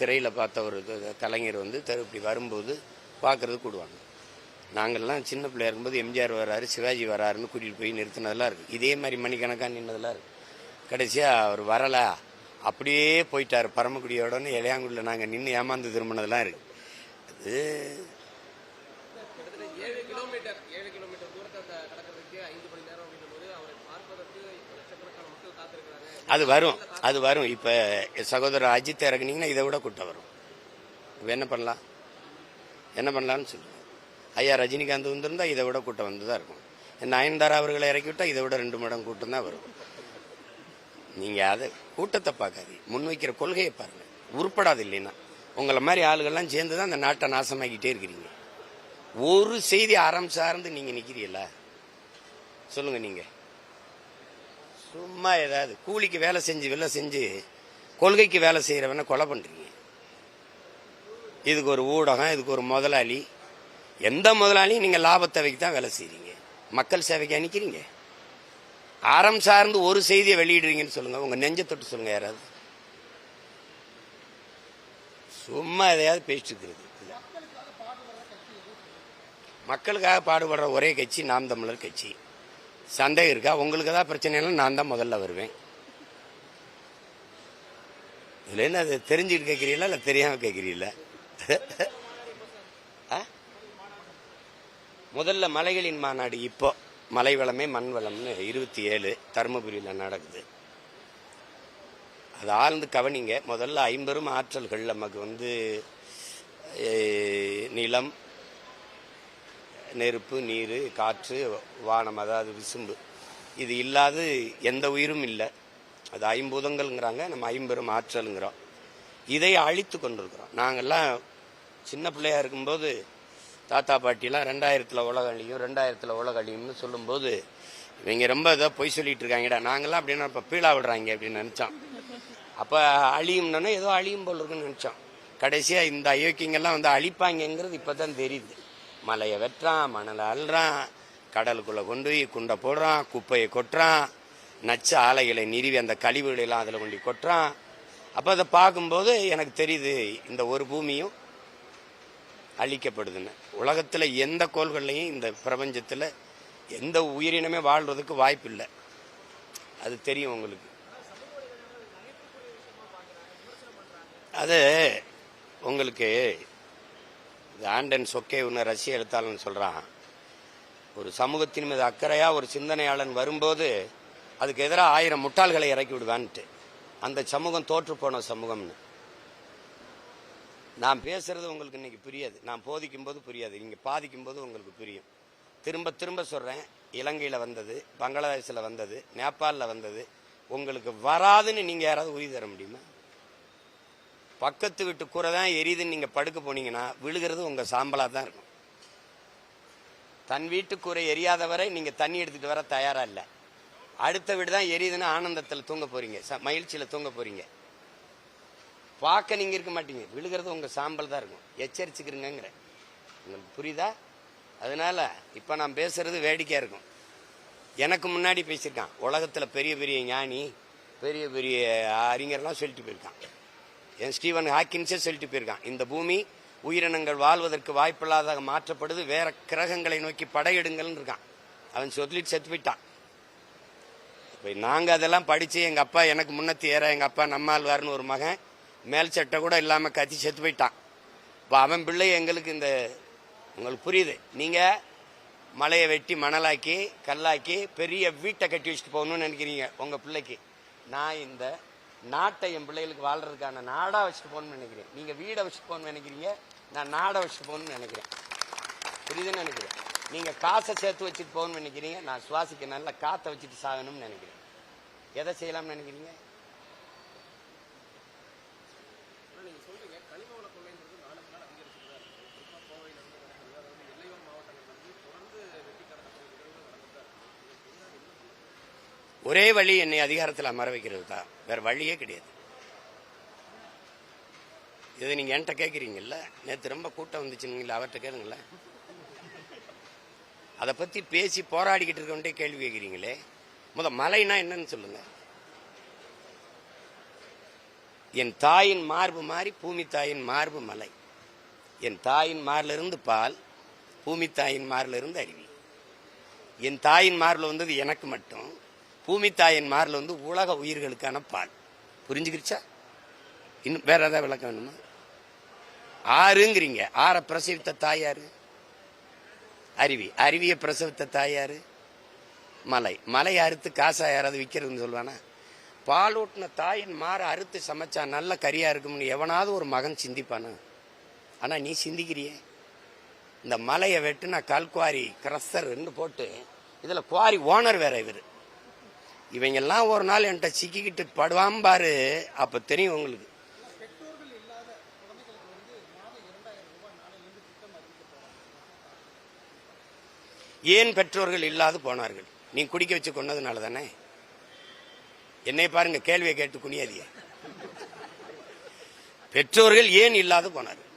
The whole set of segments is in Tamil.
திரையில் பார்த்த ஒரு கலைஞர் வந்து தெரு இப்படி வரும்போது பார்க்குறது கூடுவாங்க. நாங்கள்லாம் சின்ன பிள்ளையா இருக்கும்போது எம்ஜிஆர் வராரு சிவாஜி வராருன்னு கூட்டிகிட்டு போய் நிறுத்தினதெல்லாம் இருக்குது இதே மாதிரி மணிக்கணக்காக நின்னதெல்லாம் இருக்குது கடைசியாக அவர் வரல. அப்படியே போயிட்டார் பரமக்குடியோடன்னு இளையாங்குடியில் நாங்கள் நின்று ஏமாந்து திரும்பினதெல்லாம் இருக்குது அது கிட்டத்தட்ட ஏழு கிலோமீட்டர் ஏழு கிலோமீட்டர் தூரத்தை அந்த கடக்கிறதுக்கு ஐந்து மணி நேரம் அப்படின்னும் போது அவரை பார்ப்பதற்கு லட்சக்கணக்கான மக்கள் காத்திருக்கிறாங்க அது வரும் அது வரும். இப்போ சகோதரர் அஜித் இறங்குனீங்கன்னா இதை விட கூட்டம் வரும். இப்போ என்ன பண்ணலாம்? என்ன பண்ணலாம்னு சொல்லுவேன் ஐயா ரஜினிகாந்த் வந்திருந்தா இதை விட கூட்டம் வந்து தான் இருக்கும் நயன்தாரா அவர்களை இறக்கிவிட்டா இதை விட ரெண்டு மடம் கூட்டம் தான் வரும். நீங்கள் அதை கூட்டத்தை பார்க்காதீங்க. முன்வைக்கிற கொள்கையை பாருங்கள் உருப்படாது இல்லைன்னா. உங்களை மாதிரி ஆளுகள்லாம் சேர்ந்து தான் அந்த நாட்டை நாசமாக்கிட்டே இருக்கிறீங்க. ஒரு செய்தி அறம் சார்ந்து நீங்கள் நிற்கிறீங்களா சொல்லுங்கள் நீங்கள் சும்மா ஏதாவது கூலிக்கு வேலை செஞ்சு வேலை செஞ்சு கொள்கைக்கு வேலை செய்கிறவன கொலை பண்ணுறீங்க இதுக்கு ஒரு ஊடகம் இதுக்கு ஒரு முதலாளி. எந்த முதலாளியும் நீங்கள் லாபத்தவைக்கு தான் வேலை செய்கிறீங்க மக்கள் சேவைக்கு அனுக்கிறீங்க. அறம் சார்ந்து ஒரு செய்தியை வெளியிடுறீங்கன்னு சொல்லுங்க. உங்க நெஞ்ச தொட்டு சொல்லுங்க யாராவது. சும்மா எதையாவது பேசிட்டு இருக்கிறது. மக்களுக்காக பாடுபடுற ஒரே கட்சி நாம் தமிழர் கட்சி. சந்தேகம் இருக்கா? உங்களுக்கு தான் பிரச்சனைனா நான் தான் முதல்ல வருவேன். இதுல என்ன அது தெரிஞ்சுட்டு கேட்குறீங்களா இல்லை தெரியாம கேட்குறீங்களா ஆ? முதல்ல மலைகளின் மாநாடு இப்போ மலை வளமே மண் வளம்னு இருபத்தி ஏழு தருமபுரியில் நடக்குது. அது ஆழ்ந்து கவனிங்க. முதல்ல ஐம்பெரும் ஆற்றல்கள் நமக்கு வந்து நிலம் நெருப்பு நீர் காற்று வானம் அதாவது விசும்பு. இது இல்லாது எந்த உயிரும் இல்லை. அது ஐம்பூதங்கள்ங்கிறாங்க நம்ம ஐம்பெரும் ஆற்றலுங்கிறோம். இதை அழித்து கொண்டிருக்கிறோம். நாங்கள்லாம் சின்ன பிள்ளையா இருக்கும்போது தாத்தா பாட்டிலாம் ரெண்டாயிரத்தில் உலக அழியும் ரெண்டாயிரத்தில் உலக அழியும்னு சொல்லும்போது இவங்க ரொம்ப இதாக பொய் சொல்லிட்டு இருக்காங்கடா. நாங்கள்லாம் அப்படின்னா இப்போ பீழா விடுறாங்க அப்படின்னு நினச்சோம். அப்போ அழியும்னா ஏதோ அழியும் போல் இருக்குன்னு நினச்சோம். கடைசியாக இந்த அயோக்கியங்கள்லாம் வந்து அழிப்பாங்கங்கிறது இப்போ தான் தெரியுது. மலையை வெட்டுறான் மணலை அள்ளுறான் கடலுக்குள்ளே கொண்டு போய் குண்டை போடுறான் குப்பையை கொட்டுறான் நச்ச ஆலைகளை நிறுவி அந்த கழிவுகளெல்லாம் அதில் கொண்டு கொட்டுறான். அப்போ அதை பார்க்கும்போது எனக்கு தெரியுது இந்த ஒரு பூமியும் அழிக்கப்படுதுன்னு. உலகத்தில் எந்த கோள்கள்லையும் இந்த பிரபஞ்சத்தில் எந்த உயிரினமே வாழ்கிறதுக்கு வாய்ப்பு இல்லை. அது தெரியும் உங்களுக்கு. அது உங்களுக்கு இது ஆண்டன் சொக்கே ஒன்று ரஷ்ய எழுத்தாளன் சொல்கிறான் ஒரு சமூகத்தின் மீது அக்கறையாக ஒரு சிந்தனையாளன் வரும்போது அதுக்கு எதிராக ஆயிரம் முட்டாள்களை இறக்கி விடுவான்ட்டு. அந்த சமூகம் தோற்றுப்போன சமூகம்னு. நான் பேசுறது உங்களுக்கு இன்னைக்கு புரியாது. நான் போதிக்கும் போது புரியாது. நீங்கள் பாதிக்கும் போது உங்களுக்கு புரியும். திரும்ப திரும்ப சொல்கிறேன் இலங்கையில் வந்தது பங்களாதேஷில் வந்தது நேபாளில் வந்தது. உங்களுக்கு வராதுன்னு நீங்கள் யாராவது உறுதி தர முடியுமா? பக்கத்து வீட்டு கூரை தான் எரியுதுன்னு நீங்கள் படுக்க போனீங்கன்னா விழுகிறது உங்கள் சாம்பலாக தான் இருக்கும். தன் வீட்டு கூரை எரியாத வரை தண்ணி எடுத்துகிட்டு வர தயாராக இல்லை. அடுத்த வீடு தான் எரியுதுன்னு ஆனந்தத்தில் தூங்க போகிறீங்க ச- மகிழ்ச்சியில் தூங்க போகிறீங்க பார்க்க நீங்கள் இருக்க மாட்டீங்க. விழுகிறது உங்கள் சாம்பல் தான் இருக்கும். எச்சரிச்சுக்கிறீங்கிற உங்களுக்கு புரியுதா? அதனால இப்போ நான் பேசுகிறது வேடிக்கையாக இருக்கும். எனக்கு முன்னாடி பேசியிருக்கான். உலகத்தில் பெரிய பெரிய ஞானி பெரிய பெரிய அறிஞர்லாம் சொல்லிட்டு போயிருக்கான். என் ஸ்டீவன் ஹாக்கின்ஸே சொல்லிட்டு போயிருக்கான். இந்த பூமி உயிரினங்கள் வாழ்வதற்கு வாய்ப்பில்லாத மாற்றப்படுது வேற கிரகங்களை நோக்கி படையெடுங்கள்னு இருக்கான். அவன் சொல்லிட்டு செத்து போயிட்டான். இப்போ நாங்கள் அதெல்லாம் படித்து எங்கள் அப்பா எனக்கு முன்னத்தி ஏற எங்கள் அப்பா நம்மாழ்வார்னு ஒரு மகன் மேல் சட்டை கூட இல்லாமல் கத்தி செத்து போயிட்டான். இப்போ அவன் பிள்ளை எங்களுக்கு இந்த உங்களுக்கு புரியுது. நீங்கள் மலையை வெட்டி மணலாக்கி கல்லாக்கி பெரிய வீட்டை கட்டி வச்சுட்டு போகணும்னு நினைக்கிறீங்க உங்கள் பிள்ளைக்கு. நான் இந்த நாட்டை என் பிள்ளைகளுக்கு வாழ்றதுக்கான நாடாக வச்சுட்டு போகணும்னு நினைக்கிறேன். நீங்கள் வீடை வச்சுட்டு போகணும்னு நினைக்கிறீங்க நான் நாடை வச்சுட்டு போகணும்னு நினைக்கிறேன். புரியுதுன்னு நினைக்கிறேன். நீங்க காசை சேர்த்து வச்சுட்டு போகணும்னு நினைக்கிறீங்க நான் சுவாசிக்க நல்ல காற்றை வச்சுட்டு சாகணும்னு நினைக்கிறேன். எதை செய்யலாம்னு நினைக்கிறீங்க ஆனா நீங்க சொல்றீங்க கனிம வள கொள்ளைன்றது நாளுக்கு நாள் அதிகரிச்சுட்டு தான் இருக்கு குறிப்பா கோவையில இருந்து நடக்குது அதாவது எல்லையோர மாவட்டங்கள்ல இருந்து தொடர்ந்து வெட்டி கடத்தக்கூடிய நிகழ்வுகள் நடந்துட்டு தான் இருக்கு ஒரே வழி என்னை அதிகாரத்தில் அமர வைக்கிறது தான். வேற வழியே கிடையாது. இதை நீங்க என்கிட்ட கேட்குறீங்கல்ல நேற்று ரொம்ப கூட்டம் வந்துச்சுங்களா அவர்கிட்ட கேளுங்களேன். அதை பத்தி பேசி போராடிக்கிட்டு இருக்கவன்ட்டே கேள்வி கேட்குறீங்களே முத மலைனா என்னன்னு சொல்லுங்க. என் தாயின் மார்பு மாறி பூமி தாயின் மார்பு மலை. என் தாயின் மார்லிருந்து பால் பூமி தாயின் மார்லிருந்து அருவி. என் தாயின் மார்பில் வந்தது எனக்கு மட்டும். பூமி தாயின் மாரில் வந்து உலக உயிர்களுக்கான பால். புரிஞ்சுக்கிருச்சா? இன்னும் வேற ஏதாவது விளக்கம் வேணுமா? ஆறுங்கிறீங்க. ஆற பிரசவித்த தாயாரு அருவி. அருவியை பிரசவித்த தாயாரு மலை. மலை அறுத்து காசா யாராவது விற்கிறதுன்னு சொல்லுவானா? பாலூட்டின தாயின் மாற அறுத்து சமைச்சா நல்ல கரியா இருக்கும்னு எவனாவது ஒரு மகன் சிந்திப்பானா? ஆனா நீ சிந்திக்கிறியே. இந்த மலையை வெட்டுனா கல்குவாரி கிரஸ்தர்ன்னு போட்டு இதில் குவாரி ஓனர் வேற இவர். இவங்கெல்லாம் ஒரு நாள் என்கிட்ட சிக்கிக்கிட்டு படுவான் பாரு அப்ப தெரியும் உங்களுக்கு. ஏன் பெற்றோர்கள் இல்லாது போனார்கள்? நீ குடிக்க வச்சு கொன்னதுனால தானே? என்னை பாருங்க கேள்வியை கேட்டு குனியாதிய பெற்றோர்கள் ஏன் இல்லாது போனார்கள்?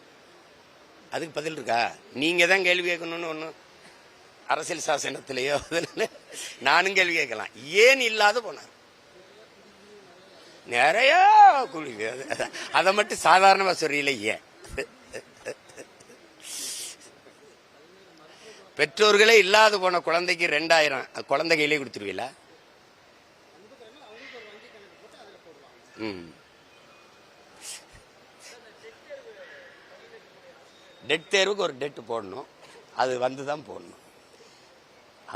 அதுக்கு பதில் இருக்கா? நீங்க தான் கேள்வி கேட்கணும்னு ஒண்ணு அரசியல் சாசனத்திலேயோ நானும் கேள்வி கேட்கலாம். ஏன் இல்லாது போனார்? நிறைய குழி அதை மட்டும் சாதாரணமா சொல்றீங்களே ஏன்? பெற்றோர்களே இல்லாத போன குழந்தைக்கு ரெண்டாயிரம் குழந்தை கையிலே கொடுத்துருவீங்களா? ம். டெட் தேர்வுக்கு ஒரு டெட் போடணும். அது வந்து தான் போடணும்.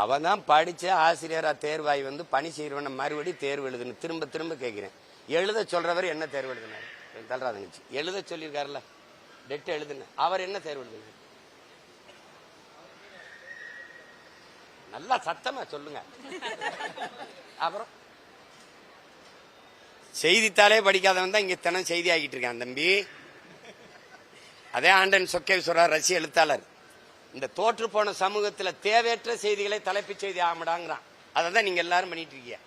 அவன் தான் படிச்ச ஆசிரியரா தேர்வாய் வந்து பணி செய்யறவன மறுபடியும் தேர்வு எழுதணும் திரும்ப திரும்ப கேட்கிறேன் எழுத சொல்றவர் என்ன தேர்வு எழுதினார்? தல்ராதங்கச்சி எழுத சொல்லியிருக்காருல்ல? டெட் எழுதுன அவர் என்ன தேர்வு எழுதினார்? நல்லா சத்தமா சொல்லுங்க. அப்புறம்? செய்தித்தாளே படிக்காதவன் தான் இங்க தினம் செய்தி ஆகிட்டு இருக்கான் தம்பி. அதே ஆண்டன் சொக்கேஸ்வரர் ரசி எழுத்தாளர். இந்த தோற்று போன சமூகத்துல தேவையற்ற செய்திகளை தலைப்புச் செய்தி ஆமடாங்கிறான் அதை தான் நீங்க எல்லாரும் பண்ணிட்டு இருக்கீங்க.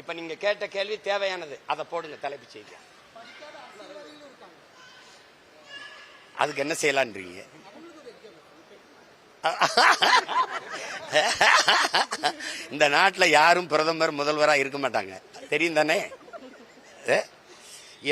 இப்ப நீங்க கேட்ட கேள்வி தேவையானது. அதை போடுங்க தலைப்பு செய்தி அதுக்கு என்ன செய்யலான்றீங்க? இந்த நாட்டுல யாரும் பிரதமர் முதல்வரா இருக்க மாட்டாங்க. தெரியும் தானே?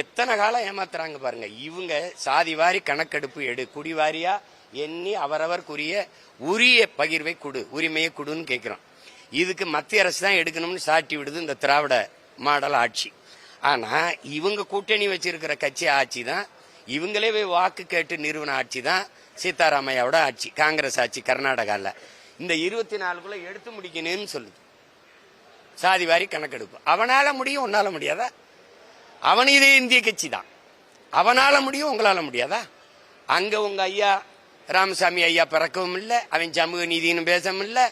எத்தனை காலம் ஏமாத்துறாங்க பாருங்க. இவங்க சாதி வாரி கணக்கெடுப்பு எடு. குடி வாரியா? எண்ணி அவரவர்க்குரிய உரிய பகிர்வை கொடு உரிமையை கொடுன்னு கேட்குறான் இதுக்கு மத்திய அரசு தான் எடுக்கணும்னு சாட்டி விடுது இந்த திராவிட மாடல் ஆட்சி. ஆனால் இவங்க கூட்டணி வச்சிருக்கிற கட்சி ஆட்சி தான் இவங்களே போய் வாக்கு கேட்டு நிறுவன ஆட்சி தான் சீதாராமையாவோட ஆட்சி காங்கிரஸ் ஆட்சி கர்நாடகாவில் இந்த இருபத்தி நாலுக்குள்ள எடுத்து முடிக்கணும்னு சொல்லுது. சாதி வாரி கணக்கெடுப்பு. அவனால் முடியும் உன்னால் முடியாதா? அவன் இதே இந்திய கட்சி தான். அவனால் முடியும் உங்களால் முடியாதா? அங்கே உங்கள் ஐயா ராமசாமி ஐயா பிறக்கவும் இல்லை அவன் சமூக நீதினு பேசவும் இல்லை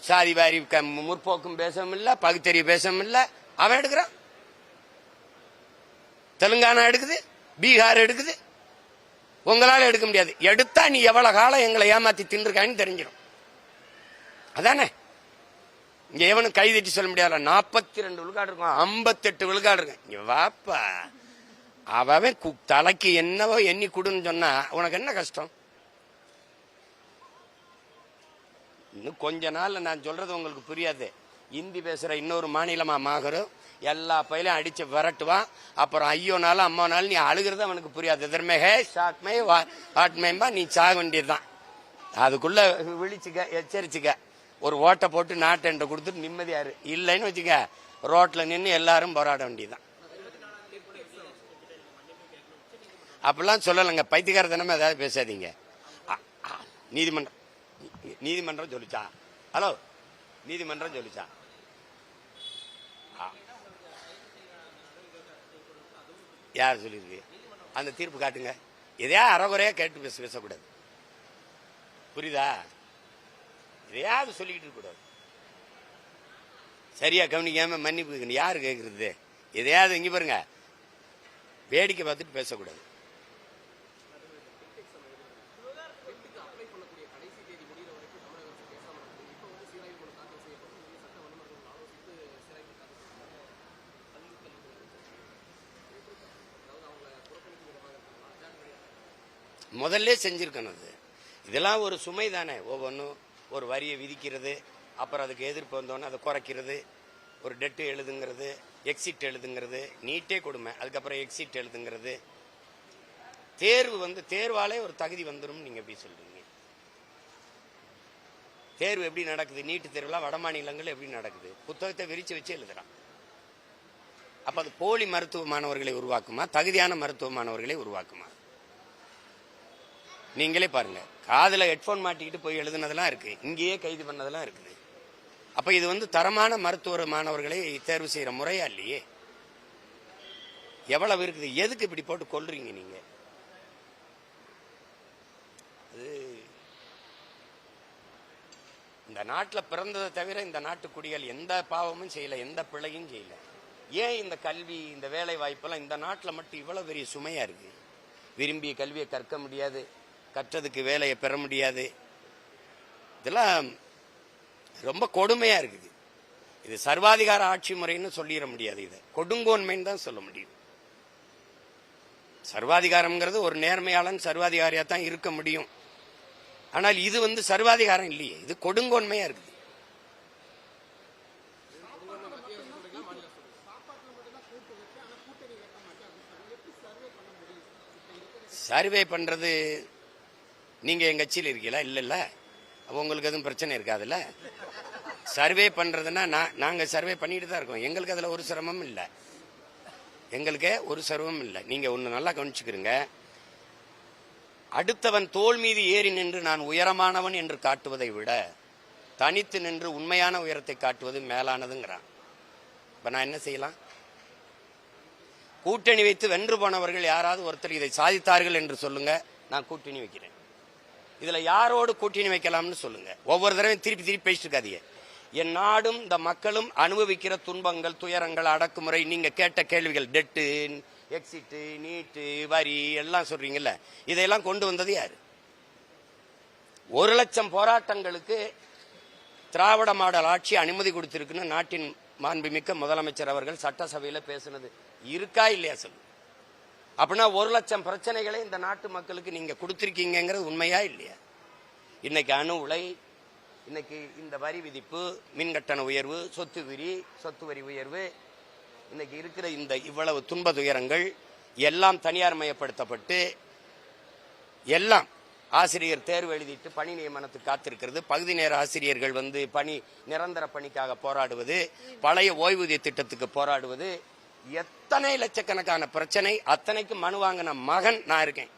சாதி வாரி க- முற்போக்கும் பேசவும் இல்லை பகுத்தறிவு பேசவும் இல்லை. அவன் எடுக்கிறான். தெலுங்கானா எடுக்குது பீகார் எடுக்குது. உங்களால எடுக்க முடியாது. எடுத்தா நீ எவ்வளவு காலம் எங்களை ஏமாத்தி தின்றுக்கான்னு தெரிஞ்சிடும். அதானே? இங்க எவனும் கை தட்டி சொல்ல முடியாது நாற்பத்தி ரெண்டு விழுக்காடு இருக்கும். ஐம்பத்தெட்டு விழுக்காடு இருக்கும். இங்க வாப்பா. அவன் தலைக்கு என்னவோ எண்ணி கொடுன்னு சொன்னா உனக்கு என்ன கஷ்டம்? இன்னும் கொஞ்ச நாள் நான் சொல்றது உங்களுக்கு புரியாது. இந்தி பேசுகிற இன்னொரு மாநிலமாக மாகரும் எல்லா பயிலையும் அடித்து விரட்டுவான். அப்புறம் ஐயோனாலும் அம்மானாலும் நீ அழுகிறது அவனுக்கு புரியாது. எதிர்மேகே ஹே வா ஆட்மேம்பா நீ சாக வேண்டியதுதான். அதுக்குள்ளே விழிச்சுக்க எச்சரிச்சுக்க. ஒரு ஓட்டை போட்டு நாட்டை கொடுத்துட்டு நிம்மதியாரு இல்லைன்னு வச்சுக்க ரோட்டில் நின்று எல்லாரும் போராட வேண்டியதுதான். அப்படிலாம் சொல்லலைங்க. பைத்தியக்காரத்தனமா ஏதாவது பேசாதீங்க. நீதிமன்றம். நீதிமன்றம் சொல்லிச்சா ஹலோ நீதிமன்றம் சொல்லிச்சா ஆ. யார் சொல்லியிருக்கு? அந்த தீர்ப்பு காட்டுங்க. எதையா அறகுறையா கேட்டு பேச பேசக்கூடாது. புரியுதா? எதையாவது சொல்லிக்கிட்டு இருக்கக்கூடாது. சரியா கவனிக்காம மன்னிப்பு யாரு கேட்கறது? எதையாவது இங்க பாருங்க. வேடிக்கை பார்த்துட்டு பேசக்கூடாது. முதல்ல செஞ்சிருக்கணும் அது. இதெல்லாம் ஒரு சுமை தானே. ஒவ்வொன்றும் ஒரு வரியை விதிக்கிறது அப்புறம் அதுக்கு எதிர்ப்பு வந்தோன்னே அதை குறைக்கிறது ஒரு டெட்டு எழுதுங்கிறது எக்ஸிட் எழுதுங்கிறது நீட்டே கொடுமை அதுக்கப்புறம் எக்ஸிட் எழுதுங்கிறது. தேர்வு வந்து தேர்வாலே ஒரு தகுதி வந்துடும் நீங்க எப்படி சொல்றீங்க? தேர்வு எப்படி நடக்குது? நீட்டு தேர்வுலாம் வட மாநிலங்கள் எப்படி நடக்குது? புத்தகத்தை விரிச்சு வச்சு எழுதுறான். அப்ப அது போலி மருத்துவ மாணவர்களை உருவாக்குமா? தகுதியான மருத்துவ மாணவர்களை உருவாக்குமா? நீங்களே பாருங்க. காதில் ஹெட்ஃபோன் மாட்டிக்கிட்டு போய் எழுதுனதெல்லாம் இருக்கு. இங்கேயே கைது பண்ணதெல்லாம் இருக்குது. அப்ப இது வந்து தரமான மருத்துவ மாணவர்களை தேர்வு செய்யற முறையா இல்லையே? எவ்வளவு இருக்குது? எதுக்கு இப்படி போட்டு கொள்றீங்க நீங்க? அது இந்த நாட்டில் பிறந்ததை தவிர இந்த நாட்டு குடிகள் எந்த பாவமும் செய்யல எந்த பிழையும் செய்யல. ஏன் இந்த கல்வி இந்த வேலை வாய்ப்பெல்லாம் இந்த நாட்டில் மட்டும் இவ்வளவு பெரிய சுமையா இருக்கு? விரும்பிய கல்வியை கற்க முடியாது. கற்றதுக்கு வேலையை பெற முடியாது. இதெல்லாம் ரொம்ப கொடுமையாக இருக்குது. இது சர்வாதிகார ஆட்சி முறைன்னு சொல்லிட முடியாது இதை. கொடுங்கோன்மைன்னு தான் சொல்ல முடியும். சர்வாதிகாரம்ங்கிறது ஒரு நேர்மையாளன் சர்வாதிகாரியாக தான் இருக்க முடியும். ஆனால் இது வந்து சர்வாதிகாரம் இல்லையே. இது கொடுங்கோன்மையாக இருக்குது. சர்வே பண்ணுறது நீங்கள் எங்கள் கட்சியில் இருக்கீங்களா? இல்லைல்ல இல்ல. உங்களுக்கு எதுவும் பிரச்சனை இருக்காதுல்ல? சர்வே பண்றதுன்னா நான் நாங்கள் சர்வே பண்ணிட்டு தான் இருக்கோம். எங்களுக்கு அதில் ஒரு சிரமம் இல்லை. எங்களுக்கு ஒரு சிரமம் இல்லை. நீங்கள் ஒன்று நல்லா கவனிச்சுக்கிறீங்க அடுத்தவன் தோல் மீது ஏறி நின்று நான் உயரமானவன் என்று காட்டுவதை விட தனித்து நின்று உண்மையான உயரத்தை காட்டுவது மேலானதுங்கிறான். இப்போ நான் என்ன செய்யலாம்? கூட்டணி வைத்து வென்று போனவர்கள் யாராவது ஒருத்தர் இதை சாதித்தார்கள் என்று சொல்லுங்க. நான் கூட்டணி வைக்கிறேன். இதுல யாரோடு கூட்டணி வைக்கலாம்னு சொல்லுங்க. ஒவ்வொரு தடவையும் திருப்பி திருப்பி பேசிட்டு இருக்காதீங்க. என் நாடும் இந்த மக்களும் அனுபவிக்கிற துன்பங்கள் துயரங்கள் அடக்குமுறை நீங்க கேட்ட கேள்விகள் டெட்டு எக்ஸிட்டு நீட்டு வரி எல்லாம் சொல்றீங்கல்ல இதையெல்லாம் கொண்டு வந்தது யாரு? ஒரு லட்சம் போராட்டங்களுக்கு திராவிட மாடல் ஆட்சி அனுமதி கொடுத்திருக்குன்னு நாட்டின் மாண்புமிக்க முதலமைச்சர் அவர்கள் சட்டசபையில் பேசுனது இருக்கா இல்லையா சொல்லு? அப்படின்னா ஒரு லட்சம் பிரச்சனைகளை இந்த நாட்டு மக்களுக்கு நீங்க கொடுத்துருக்கீங்கிறது உண்மையா இல்லையா? இன்னைக்கு அணு உலை இன்னைக்கு இந்த வரி விதிப்பு மின் கட்டண உயர்வு சொத்து வரி சொத்து வரி உயர்வு இன்னைக்கு இருக்கிற இந்த இவ்வளவு துன்ப துயரங்கள் எல்லாம் தனியார் மயப்படுத்தப்பட்டு எல்லாம் ஆசிரியர் தேர்வு எழுதிட்டு பணி நியமனத்துக்கு காத்திருக்கிறது. பகுதி நேர ஆசிரியர்கள் வந்து பணி நிரந்தர பணிக்காக போராடுவது பழைய ஓய்வூதிய திட்டத்துக்கு போராடுவது எத்தனை லட்சக்கணக்கான பிரச்சனை அத்தனைக்கு மனு வாங்கின மகன் நான் இருக்கேன்.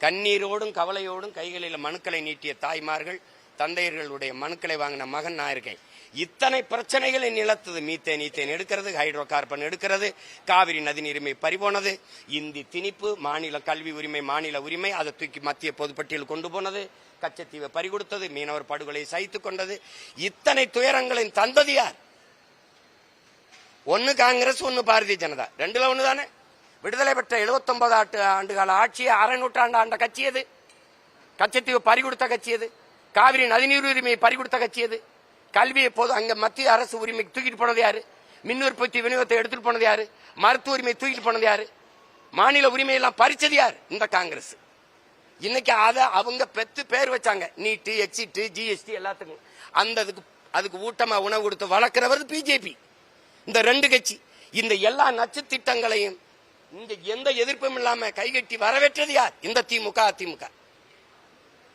கண்ணீரோடும் கவலையோடும் கைகளில் மனுக்களை நீட்டிய தாய்மார்கள் தந்தையர்களுடைய மனுக்களை வாங்கின மகன் நான் இருக்கேன். இத்தனை பிரச்சனைகளை நிலத்தது மீத்தேன் ஈத்தேன் எடுக்கிறது ஹைட்ரோ கார்பன் எடுக்கிறது காவிரி நதி நீரிமை பறிபோனது இந்தி திணிப்பு மாநில கல்வி உரிமை மாநில உரிமை அதை தூக்கி மத்திய பொதுப்பட்டியல் கொண்டு போனது கச்சத்தீவை பறிகொடுத்தது மீனவர் படுகொலை சகித்துக் கொண்டது. இத்தனை துயரங்களின் தந்தது ஒன்று ஒன்னு காங்கிரஸ் ஒன்னு பாரதிய ஜனதா. ரெண்டுல ஒண்ணு தானே விடுதலை பெற்ற 79 ஆண்டு ஆண்டுகால ஆட்சியை அரை நூற்றாண்டு ஆண்ட கட்சி எது? கச்சத்தீவு பறிகொடுத்த கட்சி எது? காவிரி நதிநீர் உரிமையை பறிகொடுத்த கட்சி எது? கல்வியை போது அங்க மத்திய அரசு உரிமை தூக்கிட்டு போனது யாரு? மின் உற்பத்தி விநியோகத்தை எடுத்துட்டு போனது யாரு? மருத்துவ உரிமை தூக்கிட்டு போனது யாரு? மாநில உரிமை எல்லாம் பறிச்சது யார்? இந்த காங்கிரஸ். இன்னைக்கு அதை அவங்க பெத்து பேர் வச்சாங்க. நீட்டு எக்ஸிட்டு ஜிஎஸ்டி எல்லாத்துக்கும். அந்த அதுக்கு அதுக்கு ஊட்டமா உணவு கொடுத்து வளர்க்கிறவர் பிஜேபி இந்த ரெண்டு கட்சி இந்த எல்லா நச்சு திட்டங்களையும் இங்க எந்த எதிர்ப்பும் இல்லாம கைகட்டி வரவேற்றது யார்? இந்த திமுக அதிமுக.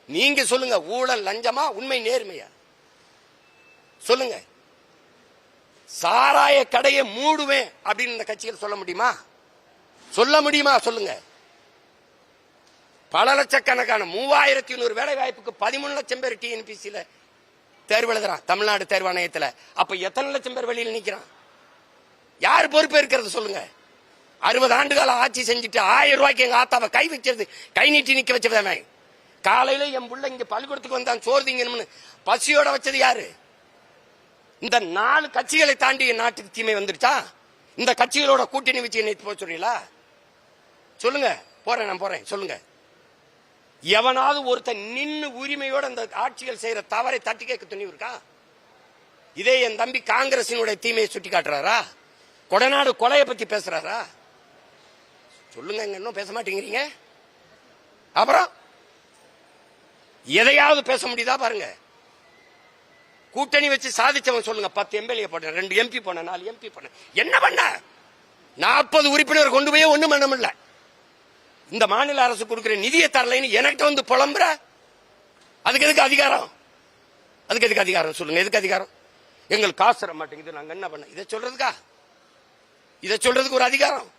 நீங்க சொல்லுங்க ஊழல் லஞ்சமா உண்மை நேர்மையா? சொல்லுங்க. சாராய கடையை மூடுவேன் அப்படின்னு இந்த கட்சிகள் சொல்ல முடியுமா? சொல்ல முடியுமா? சொல்லுங்க. பல லட்சக்கணக்கான மூவாயிரத்தி நூறு வேலை வாய்ப்புக்கு பதிமூணு லட்சம் பேர் டிஎன்பிசியில தேர்வு எழுதுறான் தமிழ்நாடு தேர்வாணையத்துல. அப்ப எத்தனை லட்சம் பேர் வெளியில் நிக்கிறான்? யார் பொறுப்பு இருக்கிறது சொல்லுங்க? அறுபது ஆண்டு கால ஆட்சி செஞ்சுட்டு ஆயிரம் ரூபாய்க்கு எங்க ஆத்தாவை கை வச்சிருது கை நீட்டி நிக்க வச்சவன் காலையில என் புள்ள இங்க பள்ளிக்கூடத்துக்கு வந்தான் சோர்ந்தீங்கன்னு பசியோட வச்சது யாரு? இந்த நாலு கட்சிகளை தாண்டி என் நாட்டுக்கு தீமை வந்துருச்சா இந்த கட்சிகளோட கூட்டணி வச்சு என்னை போக சொல்றீங்களா? சொல்லுங்க. போறேன் நான் போறேன். சொல்லுங்க. எவனாவது ஒருத்தன் நின்று உரிமையோட அந்த ஆட்சிகள் செய்யற தவறை தட்டி கேட்க துணிவு இருக்கா? இதே என் தம்பி காங்கிரசினுடைய தீமையை சுட்டி காட்டுறாரா கொடநாடு கொலையை பத்தி பேசுறாரா? சொல்லுங்க இங்க இன்னும் பேச மாட்டேங்கிறீங்க. அப்புறம் எதையாவது பேச முடியுதா பாருங்க. கூட்டணி வச்சு சாதிச்சவன் சொல்லுங்க பத்து எம்எல்ஏ போட்டேன் ரெண்டு எம்பி போனேன் நாலு எம்பி போனேன் என்ன பண்ண? நாற்பது உறுப்பினர் கொண்டு போய் ஒண்ணும் பண்ண முடியல. இந்த மாநில அரசு கொடுக்கிற நிதியை தரலைன்னு எனக்கிட்ட வந்து புலம்புற? அதுக்கு எதுக்கு அதிகாரம்? அதுக்கு எதுக்கு அதிகாரம் சொல்லுங்க எதுக்கு அதிகாரம்? எங்களுக்கு காசு தர மாட்டேங்குது நாங்க என்ன பண்ண? இதை சொல்றதுக்கா? இதை சொல்றதுக்கு ஒரு அதிகாரம்.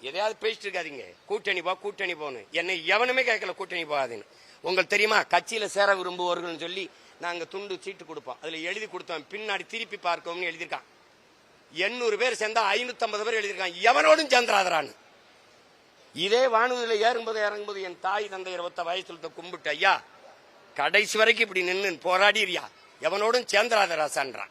எதையாவது பேசிட்டு இருக்காதீங்க கூட்டணி போ கூட்டணி போன்னு. என்னை எவனுமே கேட்கல கூட்டணி போகாதுன்னு. உங்களுக்கு தெரியுமா? கட்சியில சேர விரும்புவோர்கள்னு சொல்லி நாங்க துண்டு சீட்டு கொடுப்போம். அதுல எழுதி கொடுத்தோம் பின்னாடி திருப்பி பார்க்கவும் எழுதியிருக்கான். எண்ணூறு பேர் சேர்ந்தா ஐநூத்தி ஐம்பது பேர் எழுதியிருக்கான். எவனோடும் சேர்ந்துராதரான்னு. இதே வானூதியில ஏறும்போது இறங்கும்போது என் தாய் தந்தை இருபத்த வயசுல கும்பிட்டு ஐயா கடைசி வரைக்கும் இப்படி நின்று போராடிறியா? எவனோடும் சேர்ந்துராத ராசான்றான்.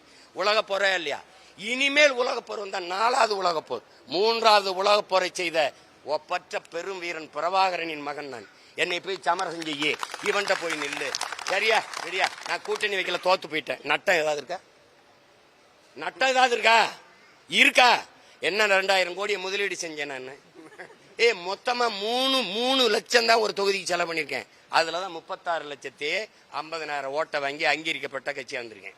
உலக போரா இல்லையா? இனிமேல் உலக போர் வந்தா நாலாவது உலக போர். மூன்றாவது உலக போரை செய்த ஒப்பற்ற பெரும் வீரன் பிரபாகரனின் மகன் நான். என்னை போய் சமரசம் செய்ய இவன்ட்ட போய் நில்லு. சரியா? சரியா? நான் கூட்டணி வைக்கல தோத்து போயிட்டேன். நட்டம் ஏதாவது இருக்கா? நட்டம் ஏதாவது இருக்கா? இருக்கா? என்ன ரெண்டாயிரம் கோடியை முதலீடு செஞ்சேன் நான். ஏ மொத்தமா மூணு மூணு லட்சம் தான் ஒரு தொகுதிக்கு செலவு பண்ணியிருக்கேன். அதுல தான் முப்பத்தாறு லட்சத்தி ஐம்பதனாயிரம் ஓட்டை வாங்கி அங்கீகரிக்கப்பட்ட கட்சியாக வந்திருக்கேன்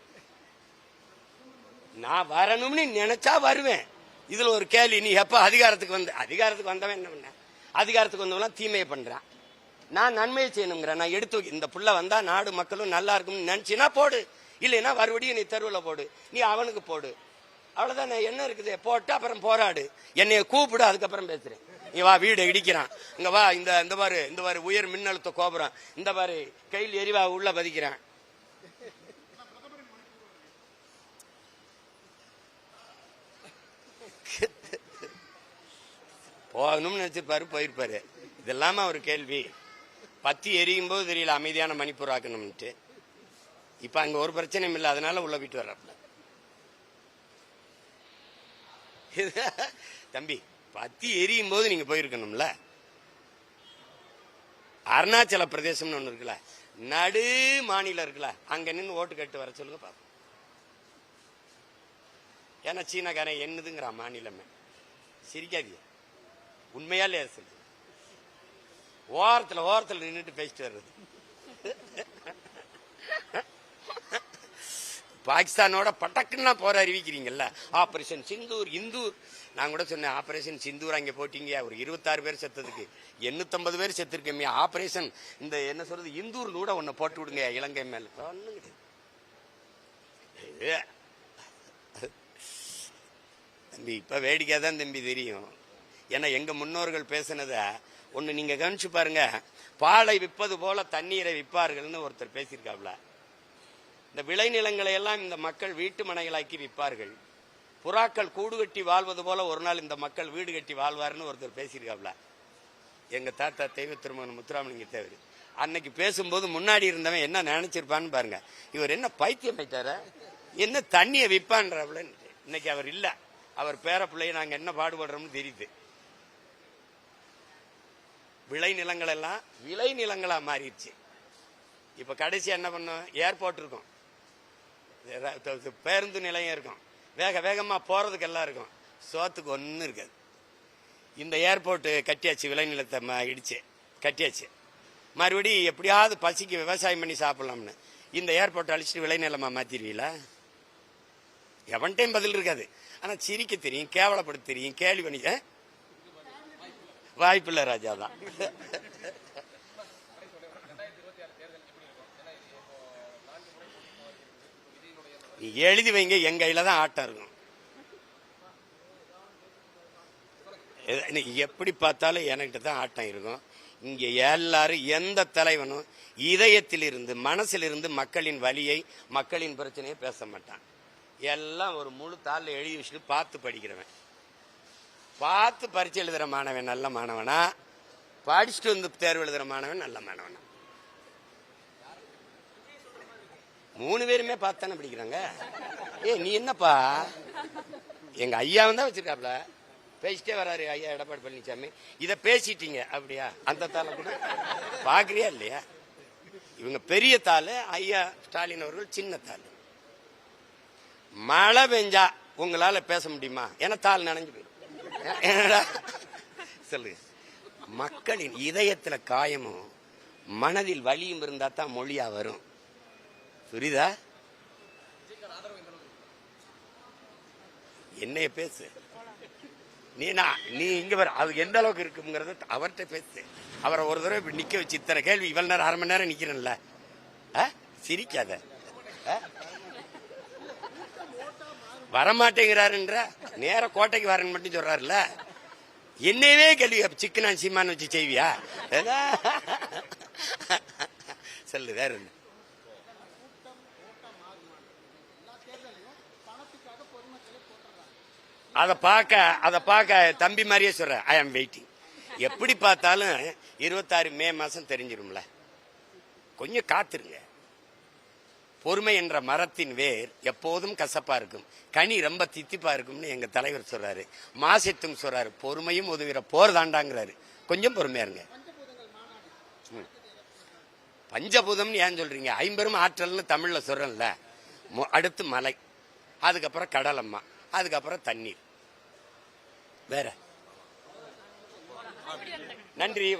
நான் வரணும்னு நினைச்சா வருவேன். இதுல ஒரு கேள்வி நீ எப்ப அதிகாரத்துக்கு வந்த அதிகாரத்துக்கு வந்தவன் என்ன பண்ண? அதிகாரத்துக்கு வந்தவன் தீமையை பண்றான். நான் நன்மையை செய்யணுங்கிறேன். நான் எடுத்து இந்த புள்ள வந்தா நாடு மக்களும் நல்லா இருக்கும்னு நினைச்சினா போடு. இல்லைன்னா மறுபடியும் நீ தெருவில் போடு. நீ அவனுக்கு போடு. அவ்வளவுதான் என்ன இருக்குது? போட்டு அப்புறம் போராடு. என்னைய கூப்பிடு அதுக்கப்புறம் பேசுறேன். நீ வா வீடு இடிக்கிறான். இங்க வா இந்த இந்த பாரு இந்த பாரு உயர் மின்னழுத்த கோபுரம். இந்த பாரு கையில் எரிவா உள்ள பதிக்கிறான். போகணும்னு நினச்சிருப்பாரு போயிருப்பாரு. இதெல்லாம ஒரு கேள்வி. பத்தி எரியும் போது தெரியல அமைதியான மணிப்பூர் ஆக்கணும்ட்டு இப்போ அங்கே ஒரு பிரச்சனையும் இல்லை அதனால உள்ள விட்டு வர்றாப்புல. தம்பி பத்தி எரியும் போது நீங்க போயிருக்கணும்ல. அருணாச்சல பிரதேசம்னு ஒன்று இருக்குல்ல நடு மாநிலம் இருக்குல்ல அங்க நின்று ஓட்டு கட்டு வர சொல்லுங்க பார்ப்போம் ஏன்னா சீனாக்காரன் என்னதுங்கிற மாநிலமே. சிரிக்காதீங்க. உண்மையா இல்லையா சொல்லு. ஓரத்துல ஓரத்துல நின்றுட்டு பேசிட்டு வர்றது. பாகிஸ்தானோட பட்டக்குன்னா போற அறிவிக்கிறீங்கல்ல? ஆபரேஷன் சிந்தூர் இந்தூர் நான் கூட சொன்னேன் ஆபரேஷன் சிந்தூர் அங்கே போட்டீங்க. ஒரு இருபத்தாறு பேர் செத்ததுக்கு. எண்ணூத்தம்பது பேர் செத்துருக்கமே. ஆபரேஷன் இந்த என்ன சொல்றது இந்தூர் கூட ஒன்னு போட்டு விடுங்க இலங்கை மேல. தம்பி இப்ப வேடிக்கை தான் தம்பி தெரியும். ஏன்னா எங்க முன்னோர்கள் பேசினத ஒன்று நீங்க கவனிச்சு பாருங்க. பாலை விற்பது போல தண்ணீரை விற்பார்கள்னு ஒருத்தர் பேசியிருக்காப்ல. இந்த விளைநிலங்களை எல்லாம் இந்த மக்கள் வீட்டு மனைகளாக்கி விற்பார்கள். புறாக்கள் கூடு கட்டி வாழ்வது போல ஒரு நாள் இந்த மக்கள் வீடு கட்டி வாழ்வார்னு ஒருத்தர் பேசியிருக்காப்ல. எங்க தாத்தா தெய்வ திருமணம் முத்துராமலிங்க தேவர். அன்னைக்கு பேசும்போது முன்னாடி இருந்தவன் என்ன நினைச்சிருப்பான்னு பாருங்க. இவர் என்ன பைத்தியம் ஆயிட்டாரா? என்ன தண்ணியை விற்பான்றாப்ல இன்னைக்கு அவர் இல்லை. அவர் பேர பிள்ளைய நாங்கள் என்ன பாடுபடுறோம்னு தெரியுது. விளை நிலங்கள் எல்லாம் விளை மாறிடுச்சு. இப்போ கடைசி என்ன பண்ணோம்? ஏர்போர்ட் இருக்கும். பேருந்து நிலையம் இருக்கும். வேக வேகமாக போகிறதுக்கு எல்லாம் இருக்கும். சோத்துக்கு ஒன்றும் இருக்காது. இந்த ஏர்போர்ட்டு கட்டியாச்சு விளைநிலத்தை ம- இடிச்சு கட்டியாச்சு. மறுபடி எப்படியாவது பசிக்கு விவசாயம் பண்ணி சாப்பிட்லாம்னு. இந்த ஏர்போர்ட்டை அழிச்சிட்டு விளைநிலமாக மாற்றிடுவீங்களா எவன்ட்டையும் பதில் இருக்காது. ஆனால் சிரிக்க தெரியும் கேவலப்படுத்த தெரியும் கேள்வி பண்ணி வாய்ப்பில்லை ராஜா தான். எழுதி வைங்க என் கையில தான் ஆட்டம் இருக்கும் எப்படி பார்த்தாலும் என்கிட்ட தான் ஆட்டம் இருக்கும். இங்க எல்லாரும் எந்த தலைவனும் இதயத்தில் இருந்து மக்களின் வலியை மக்களின் பிரச்சனையை பேச மாட்டான். எல்லாம் ஒரு முழு தாளில் எழுதி வச்சுட்டு பார்த்து படிக்கிறவன். பார்த்து பரிச்சு எழுதுகிற மாணவன் நல்ல மாணவனா? படிச்சுட்டு வந்து தேர்வு எழுதுகிற மாணவன் நல்ல மாணவனா? மூணு பேருமே பார்த்து தானே படிக்கிறாங்க. ஏ நீ என்னப்பா? எங்க ஐயாவும் தான் வச்சிருக்காப்ல. பேசிட்டே வராரு ஐயா எடப்பாடி பழனிசாமி இதை பேசிட்டீங்க அப்படியா? அந்த தாளை கூட பாக்குறியா இல்லையா? இவங்க பெரிய தாள் ஐயா ஸ்டாலின் அவர்கள் சின்ன தாள். மழை பெஞ்சா உங்களால பேச முடியுமா? ஏன்னா தாள் நனைஞ்சு போயிடும். என்னடா? சொல்லுங்க மக்களின் இதயத்துல காயமும் மனதில் வலியும் இருந்தா தான் மொழியா வரும். புரியுதா? என்னைய பேசு. நீ நான் நீ இங்க வர அது எந்த அளவுக்கு இருக்குங்கிறத அவர்கிட்ட பேசு. அவரை ஒரு தடவை நிக்க வச்சு இத்தனை கேள்வி இவ்வளவு நேரம் அரை மணி நேரம் நிக்கிறேன்ல. ஆ? சிரிக்காத. ஆ? வரமாட்டேங்கிறாருன்ற நேர கோட்டைக்கு வரேன்னு மட்டும் சொல்றாருல்ல. என்னையவே கேள்வி சிக்கன் சிக்கனான் வச்சு செய்வியா? சொல்லு வேற என்ன? அதை பார்க்க அதை பார்க்க தம்பி மாதிரியே சொல்றேன் ஐ ஆம் வெயிட்டிங் எப்படி பார்த்தாலும் இருபத்தாறு மே மாசம் தெரிஞ்சிரும்ல. கொஞ்சம் காத்துருங்க. பொறுமை என்ற மரத்தின் வேர் எப்போதும் கசப்பா இருக்கும். கனி ரொம்ப தித்திப்பா இருக்கும்னு எங்க தலைவர் சொல்றாரு. மாசத்தும் சொல்றாரு. பொறுமையும் உதவிற போர் தாண்டாங்கிறாரு. கொஞ்சம் பொறுமையா இருங்க. ம். பஞ்சபூதம்னு ஏன் சொல்றீங்க? ஐம்பெரும் ஆற்றல்னு தமிழ்ல சொல்றேன்ல. அடுத்து மலை. அதுக்கப்புறம் கடலம்மா. அதுக்கப்புறம் தண்ணீர். வேற. நன்றி.